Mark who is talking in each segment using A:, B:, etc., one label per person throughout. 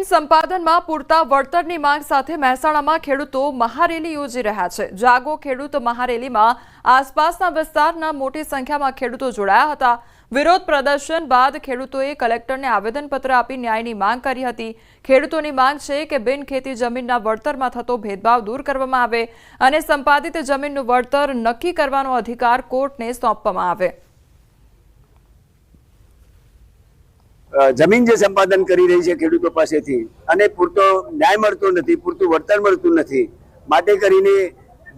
A: જમીન સંપાદનમાં પૂરતા વળતરની માંગ સાથે મહેસાણામાં ખેડૂતો મહારેલી યોજી રહ્યા છે. જાગો ખેડૂત મહારેલીમાં આસપાસના વિસ્તારના મોટી સંખ્યામાં ખેડૂતો જોડાયા હતા. વિરોધ પ્રદર્શન બાદ ખેડૂતોએ કલેક્ટરને આવેદનપત્ર આપી ન્યાયની માંગ કરી હતી. ખેડૂતોની માંગ છે કે બિન ખેતી જમીનના વળતરમાં થતો ભેદભાવ દૂર કરવામાં આવે અને સંપાદિત જમીનનું વળતર નક્કી કરવાનો અધિકાર કોર્ટને સોંપવામાં આવે.
B: જમીન જે સંપાદન કરી રહી છે ખેડૂતો પાસેથી, અને પૂરતો ન્યાય મળતો નથી, પૂરતું વળતર મળતું નથી, માટે કરીને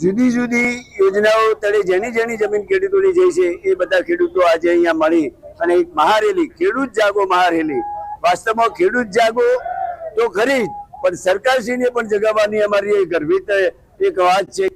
B: જુદી જુદી યોજનાઓ તળે જેની જેની જમીન ખેડૂતોની જઈ છે, એ બધા ખેડૂતો આજે અહીંયા મળી. અને એક મહારેલી, ખેડૂત જાગો મહારેલી. વાસ્તવમાં ખેડૂત જાગો તો ખરી પણ સરકારશ્રીને પણ જગાવવાની અમારી ગર્વિત એક વાત છે.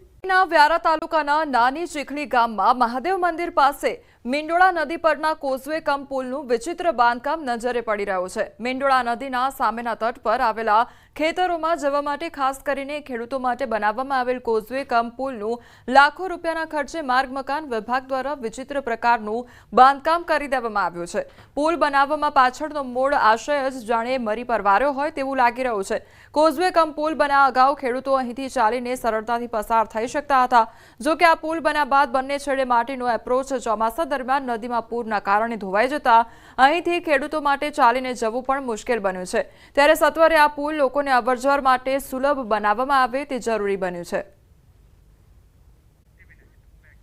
A: વ્યારા તાલુકાના નાની ચીખલી ગામમાં મહાદેવ મંદિર પાસે મીંડોળા નદી પરના કોઝવે કમ પુલનું વિચિત્ર બાંધકામ નજરે પડી રહ્યું છે. મીંડોળા નદીના સામેના તટ પર આવેલા ખેતરોમાં જવા માટે ખાસ કરીને ખેડૂતો માટે બનાવવામાં આવેલ કોઝવે કમ પુલનું લાખો રૂપિયાના ખર્ચે માર્ગ મકાન વિભાગ દ્વારા વિચિત્ર પ્રકારનું બાંધકામ કરી દેવામાં આવ્યું છે. પુલ બનાવવામાં પાછળનો મૂળ આશય જ જાણે મરી પરવાર્યો હોય તેવું લાગી રહ્યું છે. કોઝવે કમ પુલ બનાવ અગાઉ ખેડૂતો અહીંથી ચાલીને સરળતાથી પસાર થઈ શકતા હતા. જો કે આ પુલ બન્યા બાદ બંને છેડે માટીનો એપ્રોચ ચોમાસા દરમિયાન નદીમાં પૂરના કારણે ધોવાઈ જતા અહીંથી ખેડૂતો માટે ચાલીને જવું પણ મુશ્કેલ બન્યું છે. ત્યારે સત્વરે આ પુલ લોકોને અવરજવર માટે સુલભ બનાવવામાં આવે તે જરૂરી બન્યું છે.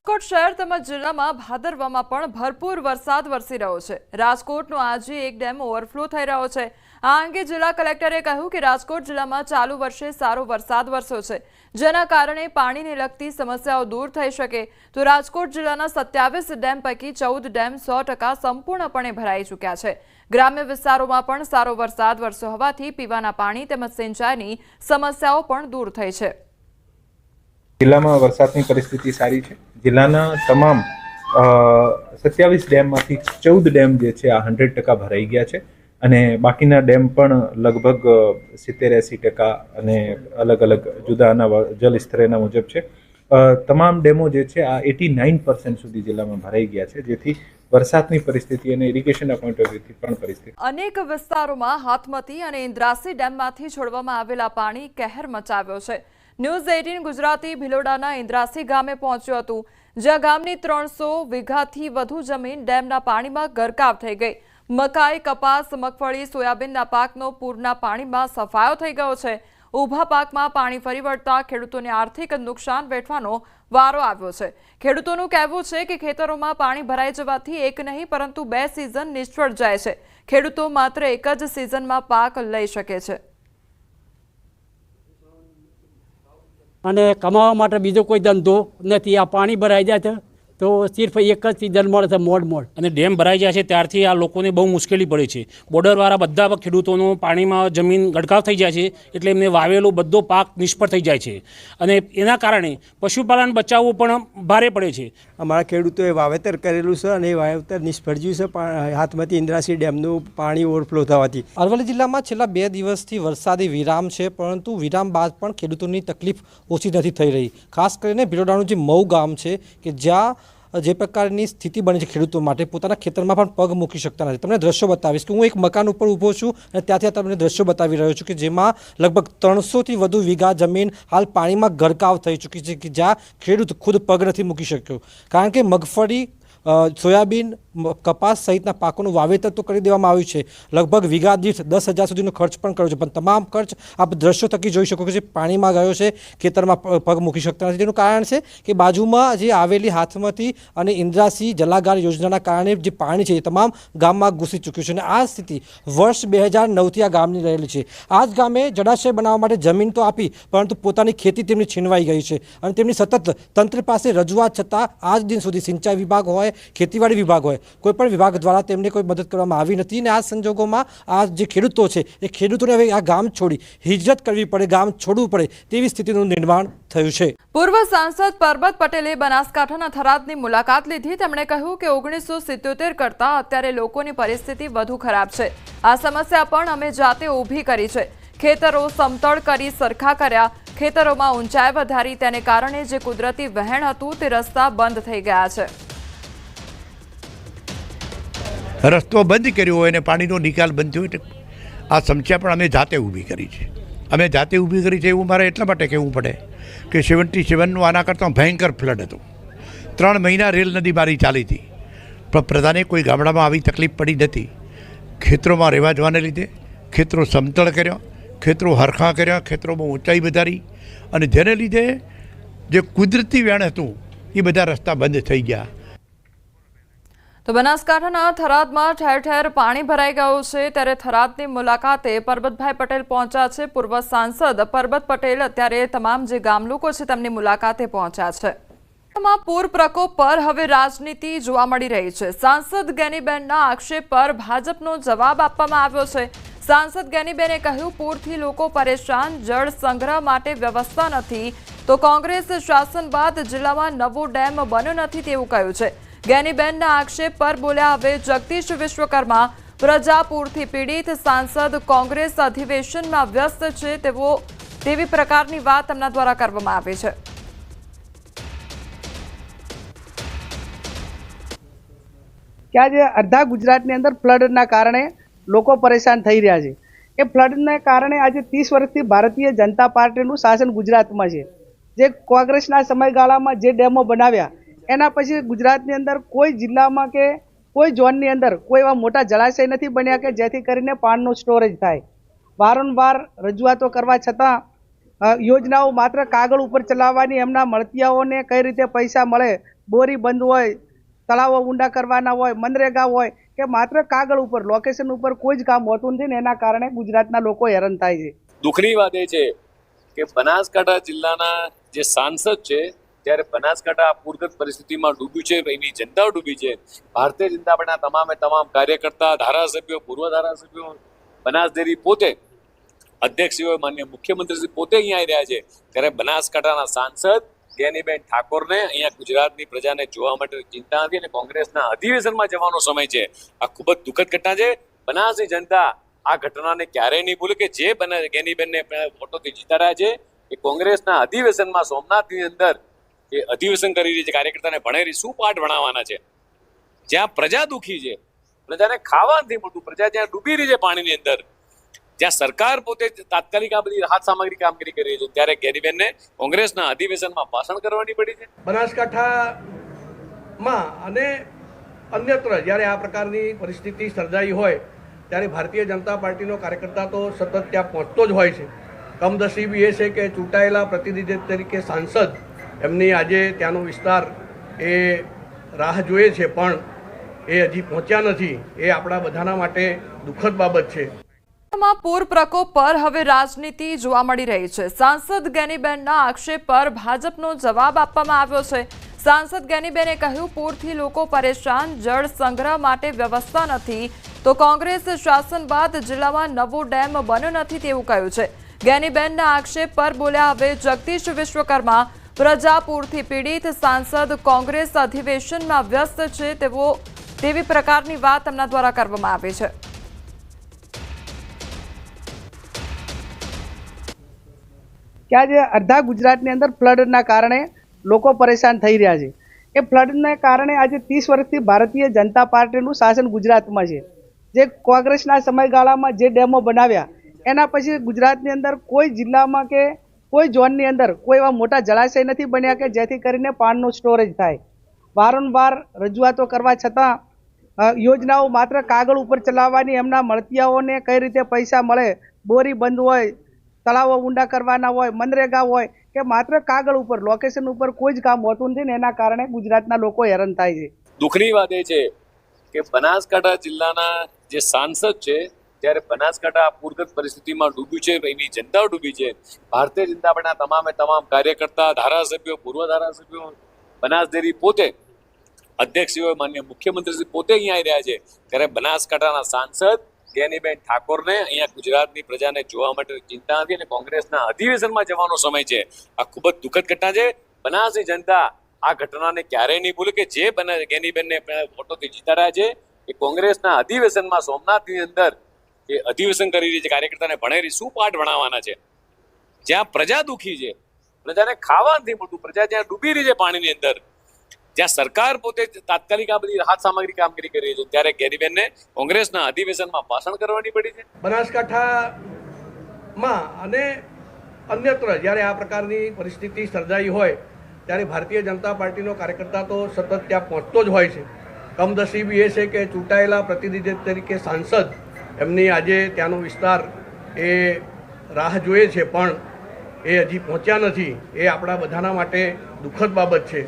A: રાજકોટ શહેર તેમજ જિલ્લામાં ભાદરવામાં પણ ભરપૂર વરસાદ વરસી રહ્યો છે. રાજકોટનો આજે એક ડેમ ઓવરફ્લો થઈ રહ્યો છે. આ અંગે જિલ્લા કલેક્ટરે કહ્યું કે રાજકોટ જિલ્લામાં ચાલુ વર્ષે સારો વરસાદ વરસ્યો છે, જેના કારણે પાણીને લગતી સમસ્યાઓ દૂર થઈ શકે. તો રાજકોટ જિલ્લાના સત્યાવીસ ડેમ પૈકી ચૌદ ડેમ સો સંપૂર્ણપણે ભરાઈ ચૂક્યા છે. ગ્રામ્ય વિસ્તારોમાં પણ સારો વરસાદ વરસ્યો હોવાથી પીવાના પાણી તેમજ સિંચાઈની સમસ્યાઓ પણ દૂર થઈ છે.
C: જિલ્લામાં વરસાદની પરિસ્થિતિ સારી છે. જિલ્લાના તમામ સત્યાવીસ ડેમમાંથી ચૌદ ડેમ જે છે, આ હંડ્રેડ ટકા ભરાઈ ગયા છે. અને બાકીના ડેમ પણ લગભગ સિત્તેર એંસી ટકા અને અલગ અલગ જુદાના જલસ્તરેના મુજબ છે. તમામ ડેમો જે છે, આ એટી નાઇન પર્સન્ટ સુધી જિલ્લામાં ભરાઈ ગયા છે, જેથી વરસાદની પરિસ્થિતિ અને ઇરિગેશનના પોઈન્ટ ઓફ વ્યૂથી પણ પરિસ્થિતિ
A: અનેક વિસ્તારોમાં હાથમતી અને ઇન્દ્રાસી ડેમમાંથી છોડવામાં આવેલા પાણી કહેર મચાવ્યો છે. ન્યૂઝ એઇટીન ગુજરાતી ભિલોડાના ઇન્દ્રાસી ગામે પહોંચ્યું હતું, જ્યાં ગામની ત્રણસો વીઘાથી વધુ જમીન ડેમના પાણીમાં ગરકાવ થઈ ગઈ. મકાઈ, કપાસ, મગફળી સોયાબીનના પાકનો પૂરના પાણીમાં સફાયો થઈ ગયો છે. ઊભા પાકમાં પાણી ફરી વળતા ખેડૂતોને આર્થિક નુકસાન વેઠવાનો વારો આવ્યો છે. ખેડૂતોનું કહેવું છે કે ખેતરોમાં પાણી ભરાઈ જવાથી એક નહીં, પરંતુ બે સિઝન નિષ્ફળ જાય છે. ખેડૂતો માત્ર એક જ સિઝનમાં પાક લઈ શકે છે.
D: અને કમાવા માટે બીજો કોઈ ધંધો નથી. આ પાણી ભરાઈ જાય છે તો સિર્ફ એક જ સિઝન મળે છે મોડ મોડ.
E: અને ડેમ ભરાઈ જાય છે ત્યારથી આ લોકોને બહુ મુશ્કેલી પડે છે. બોર્ડરવાળા બધા ખેડૂતોનું પાણીમાં જમીન ગડકાવ થઈ જાય છે એટલે એમને વાવેલો બધો પાક નિષ્ફળ થઈ જાય છે. અને એના કારણે પશુપાલન બચાવવું પણ ભારે પડે છે.
F: અમારા ખેડૂતોએ વાવેતર કરેલું છે અને એ વાવેતર નિષ્ફળ ગયું છે હાથમાંથી ઇન્દ્રાસી ડેમનું પાણી ઓવરફ્લો થવાથી.
G: અરવલ્લી જિલ્લામાં છેલ્લા બે દિવસથી વરસાદી વિરામ છે પરંતુ વિરામ બાદ પણ ખેડૂતોની તકલીફ ઓછી નથી થઈ રહી. ખાસ કરીને ભિલોડાનું જે મઉ ગામ છે કે જ્યાં જે પ્રકારની સ્થિતિ બની છે ખેડૂતો માટે, પોતાના ખેતરમાં પણ પગ મૂકી શકતા નથી. તમને દ્રશ્યો બતાવીશ કે હું એક મકાન ઉપર ઊભો છું અને ત્યાંથી તમને દ્રશ્યો બતાવી રહ્યો છું કે જેમાં લગભગ ત્રણસોથી વધુ વીઘા જમીન હાલ પાણીમાં ગરકાવ થઈ ચૂકી છે કે જ્યાં ખેડૂત ખુદ પગ નથી મૂકી શક્યો. કારણ કે મગફળી સોયાબીન કપાસ સહિતના પાકોનું વાવેતર તો કરી દેવામાં આવ્યું છે. લગભગ વીઘા દીઠ દસ હજાર સુધીનો ખર્ચ પણ કર્યો છે. પણ તમામ ખર્ચ આપ દ્રશ્યો થકી જોઈ શકો છો પાણીમાં ગયો છે, ખેતરમાં પગ મૂકી શકતા નથી. તેનું કારણ છે કે બાજુમાં જે આવેલી હાથમતી અને ઇન્દ્રાસી જલાગાર યોજનાના કારણે જે પાણી છે એ તમામ ગામમાં ઘૂસી ચૂક્યું છે. અને આ સ્થિતિ વર્ષ બે હજાર નવથી આ ગામની રહેલી છે. આ જ ગામે જળાશય બનાવવા માટે જમીન તો આપી, પરંતુ પોતાની ખેતી તેમની છીનવાઈ ગઈ છે. અને તેમની સતત તંત્ર પાસે રજૂઆત છતાં આજ દિન સુધી સિંચાઈ વિભાગ હોય ખેતીવાડી વિભાગ હોય, કોઈ પણ વિભાગ દ્વારા તેમને કોઈ મદદ કરવામાં આવી નથી અને આ સંજોગોમાં આ જે ખેડૂતો છે, એ ખેડૂતોને હવે આ ગામ છોડી હિજરત કરવી પડે, ગામ છોડવું પડે તેવી સ્થિતિનું નિર્માણ થયું છે.
A: પૂર્વ સાંસદ પરબત પટેલે બનાસકાંઠાના થરાદની મુલાકાત લીધી. તેમણે કહ્યું કે ઓગણીસો સિત્યોતેર કરતાં અત્યારે લોકોની પરિસ્થિતિ વધુ ખરાબ છે. આ સમસ્યા પણ અમે જાતે ઊભી કરી છે. ખેતરો સમતળ કરી સરખા કર્યા. ખેતરોમાં ઊંચાઈ વધારી તેને કારણે જે કુદરતી વહેણ હતું તે રસ્તા બંધ થઈ ગયા છે.
H: રસ્તો બંધ કર્યો હોય અને પાણીનો નિકાલ બંધ થયો એટલે આ સમસ્યા પણ અમે જાતે ઊભી કરી છે. અમે જાતે ઊભી કરી છે એવું મારે એટલા માટે કહેવું પડે કે સેવન્ટી સેવનનું આના કરતાં ભયંકર ફ્લડ હતું. ત્રણ મહિના રેલ નદી મારી ચાલી હતી. પણ પ્રધાને કોઈ ગામડામાં આવી તકલીફ પડી નથી. ખેતરોમાં રહેવા જવાને લીધે ખેતરો સમતળ કર્યા, ખેતરો હરખા કર્યા, ખેતરોમાં ઊંચાઈ વધારી અને જેને લીધે જે કુદરતી વેણ હતું એ બધા રસ્તા બંધ થઈ ગયા.
A: તો બનાસકાંઠાના થરાદમાં ઠેર ઠેર પાણી ભરાઈ ગયું છે. ત્યારે થરાદની મુલાકાતે પરબતભાઈ પટેલ પહોંચ્યા છે. પૂર્વ સાંસદ પરબત પટેલ અત્યારે તમામ જે ગામ લોકો છે તેમની મુલાકાતે પહોંચ્યા છે. માં પૂર પ્રકોપ પર હવે રાજનીતિ જોવા મળી રહી છે. સાંસદ ગેનીબેનના આક્ષેપ પર ભાજપનો જવાબ આપવામાં આવ્યો છે. સાંસદ ગેનીબેને કહ્યું, પૂરથી લોકો પરેશાન, જળ સંગ્રહ માટે વ્યવસ્થા નથી. તો કોંગ્રેસ શાસન બાદ જિલ્લામાં નવો ડેમ બન્યો નથી, તેવું કહ્યું છે. ગેનીબેનના આક્ષેપ પર બોલ્યા હવે જગદીશ વિશ્વકર્મા પ્રજાપુરથી પીડિત સાંસદ કોંગ્રેસ અધિવેશનમાં વ્યસ્ત છે તેવો તેવી પ્રકારની વાત તેમના દ્વારા કરવામાં આવી છે.
I: કે આજે અડધા ગુજરાતની અંદર ફ્લડના કારણે લોકો પરેશાન થઈ રહ્યા છે. એ ફ્લડને કારણે આજે ત્રીસ વર્ષથી ભારતીય જનતા પાર્ટીનું શાસન ગુજરાતમાં છે. જે કોંગ્રેસના સમયગાળામાં જે ડેમો બનાવ્યા એના પછી ગુજરાતની અંદર કોઈ જિલ્લામાં કે કોઈ ઝોનની અંદર કોઈ એવા મોટા જળાશય નથી બન્યા કે જેથી કરીને પાણીનો સ્ટોરેજ થાય. વારંવાર રજૂઆતો કરવા છતાં યોજનાઓ માત્ર કાગળ ઉપર ચલાવવાની એમના મળતિયાઓને કઈ રીતે પૈસા મળે, બોરી બંધ હોય, તળાવો ઊંડા કરવાના હોય, મનરેગા હોય કે માત્ર કાગળ ઉપર લોકેશન ઉપર કોઈ જ કામ હોતું નથી ને એના કારણે ગુજરાતના લોકો હેરાન થાય છે.
J: દુઃખની વાત એ છે કે બનાસકાંઠા જિલ્લાના જે સાંસદ છે ત્યારે બનાસકાંઠા આ પૂરગ્રસ્ત પરિસ્થિતિમાં ડૂબ્યું છે, એની જનતા ડૂબી છે. ભારતીય જનતા પાર્ટીના તમામે તમામ કાર્યકર્તા, ધારાસભ્યો, પૂર્વ ધારાસભ્યો બનાસડેરી પોતે, અધ્યક્ષીઓ, માન્ય મુખ્યમંત્રી પોતે અહીંયા રહ્યા છે. ત્યારે બનાસકાંઠાના સાંસદ જ્ઞાનીબેન ઠાકોરને અહીંયા ગુજરાતની પ્રજાને જોવા માટે ચિંતા હતી અને કોંગ્રેસના અધિવેશનમાં જવાનો સમય છે. આ ખૂબ જ દુઃખદ ઘટના છે. બનાસની જનતા આ ઘટનાને ક્યારેય નહીં ભૂલે કે જે બને જ્ઞાનીબેનને વોટોથી રહ્યા છે. એ કોંગ્રેસના અધિવેશનમાં સોમનાથની અંદર એ અધિવેશન કરી રહી છે, કાર્યકર્તાને ભણેરી શું પાઠ ભણાવવાના છે? જ્યાં પ્રજા દુખી છે, પ્રજાને ખાવા નથી મળતું, પ્રજા જ્યાં ડૂબી રહી છે પાણીની અંદર, જ્યાં સરકાર પોતે તાત્કાલિક આ બધી રાહત સામગ્રી કામગીરી કરી રહી છે, ત્યારે ગેરીબેનને કોંગ્રેસના અધિવેશનમાં ભાષણ કરવાની પડી છે.
K: બનાસકાંઠામાં અને અન્યત્ર જ્યારે આ પ્રકારની પરિસ્થિતિ સર્જાઈ હોય, ત્યારે ભારતીય જનતા પાર્ટીનો કાર્યકર્તા તો સતત ત્યાં પહોંચતો જ હોય છે. કમનસીબી એ છે કે ચૂંટાયેલા પ્રતિનિધિ તરીકે સાંસદ એમની આજે ત્યાંનો વિસ્તાર એ રાહ જોઈએ છે, પણ એ હજી પહોંચ્યા નથી. એ આપણા બધાના માટે દુઃખદ બાબત છે.
A: પૂર પ્રકોપ પર હવે રાજનીતિ જોવા મળી રહી છે. સાંસદ ગેનીબેનના આક્ષેપ પર ભાજપનો જવાબ આપવામાં આવ્યો છે. સાંસદ ગેનીબેને કહ્યું, પૂરથી લોકો પરેશાન, જળ સંગ્રહ માટે વ્યવસ્થા નથી. તો કોંગ્રેસ શાસન બાદ જિલ્લામાં નવો ડેમ બન્યો નથી તેવું કહ્યું છે. ગેનીબેનના આક્ષેપ પર બોલ્યા હવે જગદીશ વિશ્વકર્મા પ્રજાપુરથી પીડિત સાંસદ કોંગ્રેસ અધિવેશનમાં વ્યસ્ત છે, તેવો તેવી પ્રકારની વાત તેમના દ્વારા કરવામાં આવી છે.
I: કે આજે અડધા ગુજરાતની અંદર ફ્લડના કારણે લોકો પરેશાન થઈ રહ્યા છે. એ ફ્લડને કારણે આજે ત્રીસ વર્ષથી ભારતીય જનતા પાર્ટીનું શાસન ગુજરાતમાં છે. જે કોંગ્રેસના સમયગાળામાં જે ડેમો બનાવ્યા, એના પછી ગુજરાતની અંદર કોઈ જિલ્લામાં કે કોઈ ઝોનની અંદર કોઈ એવા મોટા જળાશય નથી બન્યા કે જેથી કરીને પાણનું સ્ટોરેજ થાય. વારંવાર રજૂઆતો કરવા છતાં યોજનાઓ માત્ર કાગળ ઉપર ચલાવવાની એમના મળતિયાઓને કઈ રીતે પૈસા મળે, બોરી બંધ હોય, તળાવો ઊંડા કરવાના હોય, મનરેગા હોય કે માત્ર કાગળ ઉપર લોકેશન ઉપર કોઈ જ કામ હોતું નથી ને એના કારણે ગુજરાતના લોકો હેરાન થાય છે.
J: દુઃખની વાત એ છે કે બનાસકાંઠા જિલ્લાના જે સાંસદ છે ત્યારે બનાસકાંઠા પૂરગત પરિસ્થિતિમાં ડૂબ્યું છે, એની જનતા ડૂબી છે. ભારતીય જનતા પાર્ટીના તમામે તમામ કાર્યકર્તા, ધારાસભ્યો, પૂર્વ ધારાસભ્યો, બનાસડેરી પોતે, અધ્યક્ષીઓ, માન્ય મુખ્યમંત્રી પોતે અહીંયા આવી રહ્યા છે. ત્યારે બનાસકાંઠાના સાંસદ જ્ઞાનીબેન ઠાકોરને અહીંયા ગુજરાતની પ્રજાને જોવા માટે ચિંતા હતી અને કોંગ્રેસના અધિવેશનમાં જવાનો સમય છે. આ ખૂબ જ દુઃખદ ઘટના છે. બનાસની જનતા આ ઘટનાને ક્યારેય નહીં ભૂલે કે જે બને જ્ઞાનીબેનને વોટોથી રહ્યા છે. એ કોંગ્રેસના અધિવેશનમાં સોમનાથની અંદર એ અધિવેશન કરી રહી છે, કાર્યકર્તાને ભણેરી શું પાઠ ભણાવવાના છે? જ્યાં પ્રજા દુખી છે, પ્રજાને ખાવા નથી મળતું, પ્રજા જ્યાં ડૂબી રહી છે પાણીની અંદર, જ્યાં સરકાર પોતે તાત્કાલિક આ બધી રાહત સામગ્રી કામગીરી કરી છે, ત્યારે કેરીબેનને કોંગ્રેસના અધિવેશનમાં ભાષણ કરવાની પડી છે.
K: બનાસકાંઠામાં અને અન્યત્ર જ્યારે આ પ્રકારની પરિસ્થિતિ સર્જાઈ હોય, ત્યારે ભારતીય જનતા પાર્ટીનો કાર્યકર્તા તો સતત ત્યાં પહોંચતો જ હોય છે. કમનસીબી એ છે કે ચૂંટાયેલા પ્રતિનિધિ તરીકે સાંસદ એમની આજે ત્યાંનો વિસ્તાર એ રાહ જોઈએ છે, પણ એ હજી પહોંચ્યા નથી. એ આપણા બધાના માટે દુઃખદ બાબત છે.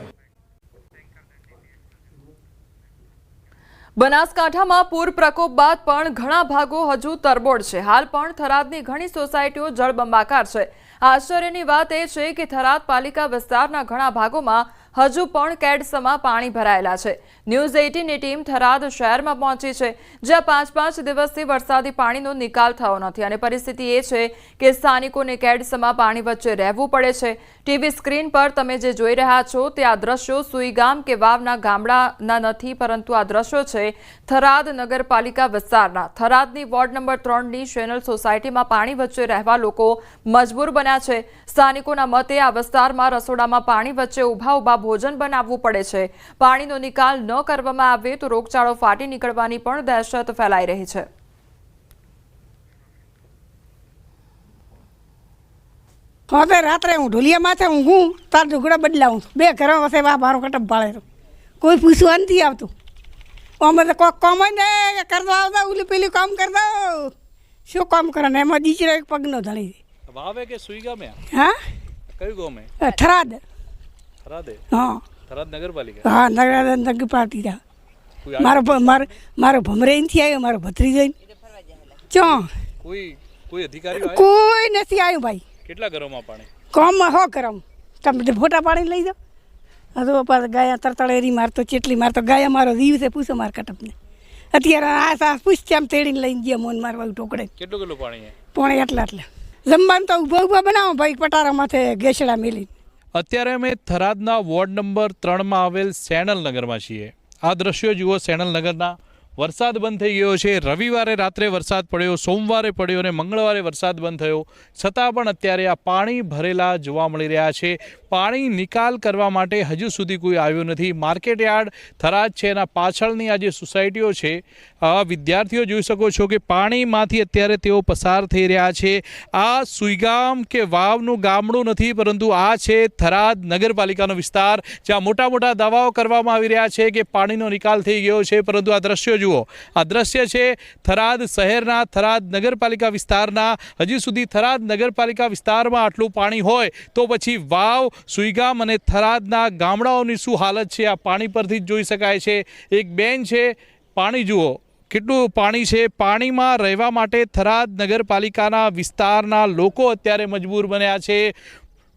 A: બનાસકાંઠામાં પૂર પ્રકોપ બાદ પણ ઘણા ભાગો હજુ તરબોળ છે. હાલ પણ થરાદની ઘણી સોસાયટીઓ જળબંબાકાર છે. આશ્ચર્યની વાત એ છે કે થરાદ પાલિકા વિસ્તારના ઘણા ભાગોમાં હજુ પણ કેડસમાં પાણી ભરાયેલા છે. ન્યૂઝ એઇટીનની ટીમ થરાદ શહેરમાં પહોંચી છે, જ્યાં પાંચ પાંચ દિવસથી વરસાદી પાણીનો નિકાલ થયો નથી અને પરિસ્થિતિ એ છે કે સ્થાનિકોને કેડસમાં પાણી વચ્ચે રહેવું પડે છે. ટીવી સ્ક્રીન પર તમે જે જોઈ રહ્યા છો તે આ દ્રશ્યો સુઈગામ કે વાવના ગામડાના નથી, પરંતુ આ દ્રશ્યો છે થરાદ નગરપાલિકા વિસ્તારના. થરાદની વોર્ડ નંબર ત્રણની શેનલ સોસાયટીમાં પાણી વચ્ચે રહેવા લોકો મજબૂર બન્યા છે. સ્થાનિકોના મતે આ વિસ્તારમાં રસોડામાં પાણી વચ્ચે ઊભા ઊભા ભોજન બનાવવું પડે છે. પાણીનો નિકાલ ન કરવામાં આવે તો રોગચાળો ફાટી નીકળવાની પણ દહેશત ફેલાઈ રહી છે.
L: હવે રાત્રે હું ઢોલિયા માથે ઊંઘું તાર ઢુકડા બદલાવું. બે ઘરમાં વસે વા મારો કટપ ભાળે કોઈ પૂછવા નથી આવતું. અમે તો કોક કામ ને કરતા આવતા ઓલું પેલું કામ કરતા શું કામ કરે ને? એમાં દીચરો એક પગનો ધળી
M: વાવે કે સુઈગા મેં?
L: હા?
M: કયું ગામ?
L: થરાદ
M: થરાદે?
L: હા.
M: થરાદ નગરપાલિકા?
L: હા નગર નગર પાર્ટી તા મારો મારો મારો ભમરેનથી આવ્યો મારો ભત્રીજો ચો?
M: કોઈ કોઈ અધિકારી
L: કોઈ નથી આવ્યું ભાઈ.
M: કેટલા પાણી?
L: કોમમાં હો કરમ? તમે ફોટા પાડી લઈ જાઓ. હજુ પાછા ગાયા તરતળેરી મારતો ચેટલી મારતો ગાયા મારો જીવ છે પૂછો માર કટપને અત્યારે આ સાસ પૂછ આમ તેડીને લઈને ગયા મોન મારવા ટોકડે
M: કેટલું કેટલું પાણી
L: પોણે એટલા એટલે. જમવાનું તો ઊભા ઊભા બનાવો ભાઈ પટારા માથે ગેસડા મેલી
M: અત્યારે અમે થરાદના વોર્ડ નંબર ત્રણમાં આવેલ સેનલ નગરમાં છીએ. આ દ્રશ્યો જુઓ, સેનલ નગરના વરસાદ બંધ થઈ ગયો છે. રવિવારે રાત્રે વરસાદ પડ્યો, સોમવારે પડ્યો અને મંગળવારે વરસાદ બંધ થયો. છતાં પણ અત્યારે આ પાણી ભરેલા જોવા મળી રહ્યા છે. પાણી નિકાલ કરવા માટે હજુ સુધી કોઈ આવ્યું નથી. માર્કેટ યાર્ડ થરાદ છે એના પાછળની આ જે સોસાયટીઓ છે વિદ્યાર્થીઓ જોઈ શકો છો કે પાણીમાંથી અત્યારે તેઓ પસાર થઈ રહ્યા છે. આ સુઈગામ કે વાવનું ગામડું નથી, પરંતુ આ છે થરાદ નગરપાલિકાનો વિસ્તાર, જ્યાં મોટા મોટા દાવાઓ કરવામાં આવી રહ્યા છે કે પાણીનો નિકાલ થઈ ગયો છે. પરંતુ આ દ્રશ્યો જુઓ. આ દ્રશ્ય છે થરાદ શહેરના, થરાદ નગરપાલિકા વિસ્તારના. હજી સુધી થરાદ નગરપાલિકા વિસ્તારમાં આટલું પાણી હોય તો પછી વાવ સુઈગામ અને થરાદના ગામડાઓની શું હાલત છે? આ પાણી પરથી જ જોઈ શકાય છે. એક બેન છે, પાણી જુઓ. કેટલું પાણી છે? પાણીમાં રહેવા માટે થરાદ નગરપાલિકાના વિસ્તારના લોકો અત્યારે મજબૂર બન્યા છે.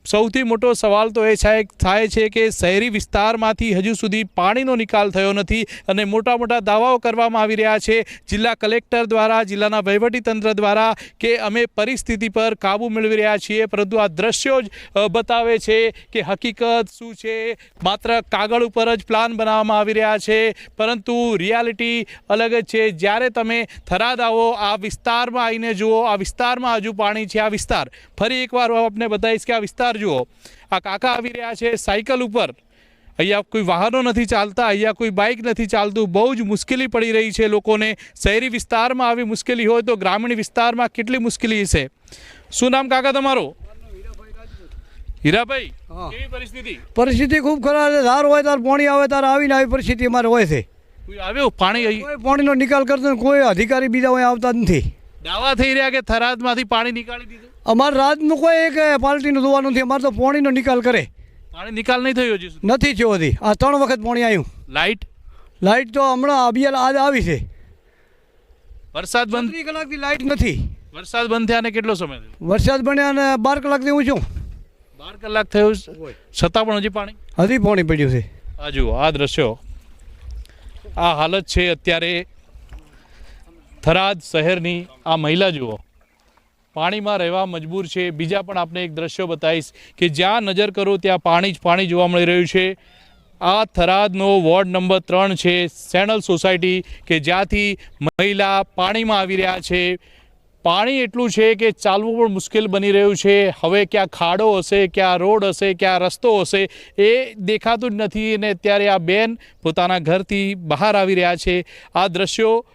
M: સૌથી મોટો સવાલ તો એ થાય છે કે શહેરી વિસ્તારમાંથી હજુ સુધી પાણીનો નિકાલ થયો નથી અને મોટા મોટા દાવાઓ કરવામાં આવી રહ્યા છે. જિલ્લા કલેક્ટર દ્વારા, જિલ્લાના વહીવટીતંત્ર દ્વારા કે અમે પરિસ્થિતિ પર કાબૂ મેળવી રહ્યા છીએ. પરંતુ આ દ્રશ્યો જ બતાવે છે કે હકીકત શું છે? માત્ર કાગળ ઉપર જ પ્લાન બનાવવામાં આવી રહ્યા છે, પરંતુ રિયાલિટી અલગ જ છે. જ્યારે તમે થરાદ આવો, આ વિસ્તારમાં આવીને જુઓ, આ વિસ્તારમાં હજુ પાણી છે, આ વિસ્તાર. ફરી એકવાર હું આપને બતાવીશ કે આ વિસ્તાર જુઓ આ કાકા આવી રહ્યા છે સાયકલ ઉપર. અહીંયા કોઈ વાહનો નથી ચાલતા અહીંયા કોઈ બાઇક નથી ચાલતું બહુ જ મુશ્કેલી પડી રહી છે લોકોને. શહેરી વિસ્તારમાં આવી મુશ્કેલી હોય તો ગ્રામીણ વિસ્તારમાં કેટલી મુશ્કેલી છે? શું નામ કાકા તમારું? હીરાભાઈ કેવી પરિસ્થિતિ?
F: પરિસ્થિતિ ખૂબ ખરાબ છે. ધાર હોય તાર પાણી આવે તાર આવીને આવી પરિસ્થિતિ અમારે હોય છે.
M: આવ્યો પાણી
F: પાણીનો નિકાલ કરતો કોઈ અધિકારી બીજા હોય આવતા નથી.
M: દાવા થઈ રહ્યા કે થરાદમાંથી પાણી નીકાળી દીધું?
F: અમારે રાતનું કોઈ એક પાર્ટીનું જોવાનું નથી. અમારે તો પોણીનો નિકાલ કરે.
M: પાણી નિકાલ નહીં થયો હજી સુધી?
F: નથી થયો હજી. આ ત્રણ વખત પોણી આવ્યું
M: લાઇટ
F: લાઇટ તો હમણાં અભિયાન આજ આવી છે.
M: વરસાદ બંધ
F: ત્રીસ કલાકથી લાઇટ નથી.
M: વરસાદ બંધ થયાને કેટલો સમય થયો?
F: વરસાદ બન્યા અને બાર કલાકથી હું છું.
M: બાર કલાક થયો છતાં પણ હજી પાણી?
F: હજી પાણી પડ્યું છે.
M: આ જુઓ આ દ્રશ્યો. આ હાલત છે અત્યારે થરાદ શહેરની આ મહિલા જુઓ. પાણીમાં રહેવા મજબૂર છે. બીજા પણ આપણે એક દ્રશ્યો બતાવીશ કે જ્યાં નજર કરો ત્યાં પાણી જ પાણી જોવા મળી રહ્યું છે. આ થરાદનો વોર્ડ નંબર ત્રણ છે, સેનલ સોસાયટી, કે જ્યાંથી મહિલા પાણીમાં આવી રહ્યા છે. પાણી એટલું છે કે ચાલવું પણ મુશ્કેલ બની રહ્યું છે. હવે ક્યાં ખાડો હશે, ક્યાં રોડ હશે, ક્યાં રસ્તો હશે, એ દેખાતું જ નથી. અને ત્યારે આ બેન પોતાના ઘરથી બહાર આવી રહ્યા છે. આ દ્રશ્યો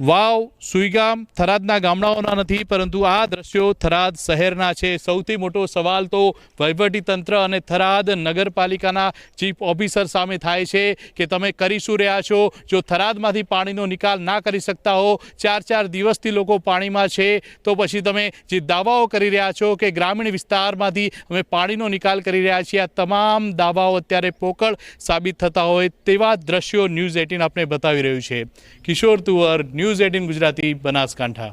M: વાવ, સુઈગામ, થરાદના ગામડાઓના નથી, પરંતુ આ દ્રશ્યો થરાદ શહેરના છે. સૌથી મોટો સવાલ તો વહીવટી તંત્ર અને થરાદ નગરપાલિકાના ચીફ ઓફિસર સામે થાય છે કે તમે કરી શું રહ્યા છો? જો થરાદમાંથી પાણીનો નિકાલ ના કરી શકતા હો ચાર ચાર દિવસથી લોકો પાણીમાં છે, તો પછી તમે જે દાવાઓ કરી રહ્યા છો કે ગ્રામીણ વિસ્તારમાંથી અમે પાણીનો નિકાલ કરી રહ્યા છીએ, આ તમામ દાવાઓ અત્યારે પોકળ સાબિત થતા હોય તેવા દ્રશ્યો ન્યૂઝ એટીન આપણે બતાવી રહ્યું છે. Kishore Tuvar News eighteen Gujarati Banaskantha.